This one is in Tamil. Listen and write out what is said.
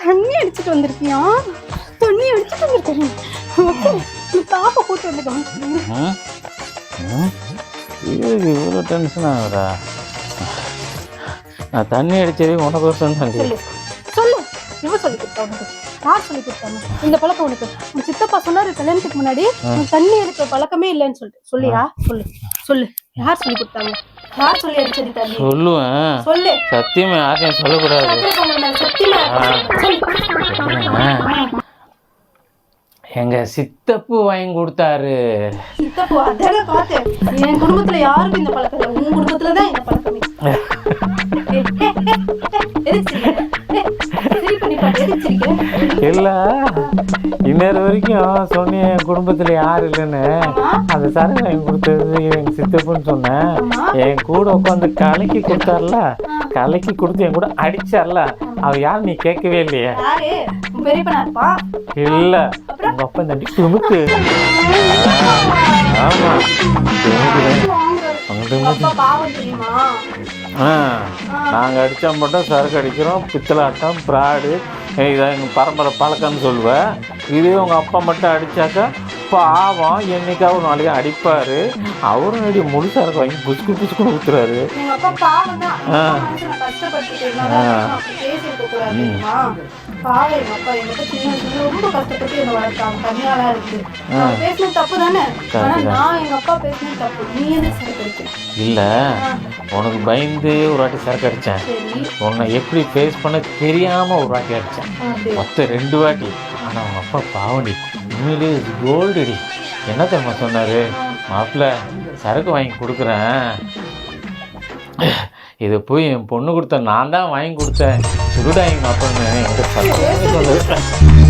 தண்ணி அடிச்சுட்டு வந்திருக்கியா? தண்ணி அடிச்சுட்டு வந்திருக்கேன் நீ காப்பை போட்டு வந்துட்டோம் இவ்வளோ டென்ஷன் ஆகுதா? நான் தண்ணி அடிச்சதே உனக்கு ஒரு சொன்னேன் சொல்லு. இவ சொல்லி கொடுத்தா உனக்கு. யார் சொல்லி கொடுத்தாங்க? இந்த பழக்கம் உனக்கு. உன் சித்தப்பா சொன்னார் கல்யாணத்துக்கு முன்னாடி தண்ணி எடுக்கிற பழக்கமே இல்லைன்னு சொல்லிட்டு. சொல்லியா? சொல்லு. சொல்லு. யார் சொல்லி கொடுத்தாங்க? யார் சொல்லி அடிச்சது தண்ணி சொல்லுவேன். சொல்லு. சத்தியமா யாரையும் சொல்லக்கூடாது. சத்தியமா. எங்க சித்தப்பு வாங்கி கொடுத்தாரு. சித்தப்பா, அதானே பார்த்தேன். என் குடும்பத்துல யாருக்கும் இந்த பழக்கம் உன் குடும்பத்துல தான் இந்த பழக்கமே இல்ல. இந்நேரம் வரைக்கும் சொன்னேன் என் குடும்பத்துல யாரு இல்லைன்னு. அந்த சரக்கு வாங்கி கொடுத்தது எங்க சித்தப்புன்னு சொன்னேன். என் கூட உட்காந்து கலக்கி கொடுத்தாருல. கலக்கி கொடுத்து என் கூட அடிச்சார்ல. அவர் யார் நீ கேட்கவே இல்லையே. இல்ல. உங்க அப்பா இந்த அடி துணுக்கு. நாங்கள் அடித்தா மட்டும் சரக்கு அடிக்கிறோம் பித்தலாட்டம் ப்ராடு இதான் எங்கள் பரம்பரை பழக்கம்னு சொல்லுவேன். இதே உங்கள் அப்பா மட்டும் அடித்தாக்கா பாவம் என்னைக்காவது ஒரு நாளைக்கு அடிப்பார்? அவரும் அடி முழு சரக்கு வாங்கி புசுக்கு புசுக்குன்னு ஊத்துறாரு. இல்லை. உனக்கு பயந்து ஒரு வாட்டி சரக்கு அடித்தேன் உன்னை எப்படி ஃபேஸ் பண்ண தெரியாமல் ஒரு வாட்டி அடித்தேன் மொத்தம் ரெண்டு வாட்டி. ஆனால் அவங்க அப்பா பாவடி உண்மையிலே இது கோல்டுடி என்ன தெரியுமா சொன்னார்? மாப்பிள்ள சரக்கு வாங்கி கொடுக்குறேன். இது போய் என் பொண்ணு கொடுத்த நான் தான் வாங்கி கொடுத்தேன். சுருடாங்க மாப்பிள்ளன்னு என்கிட்ட சத்தம்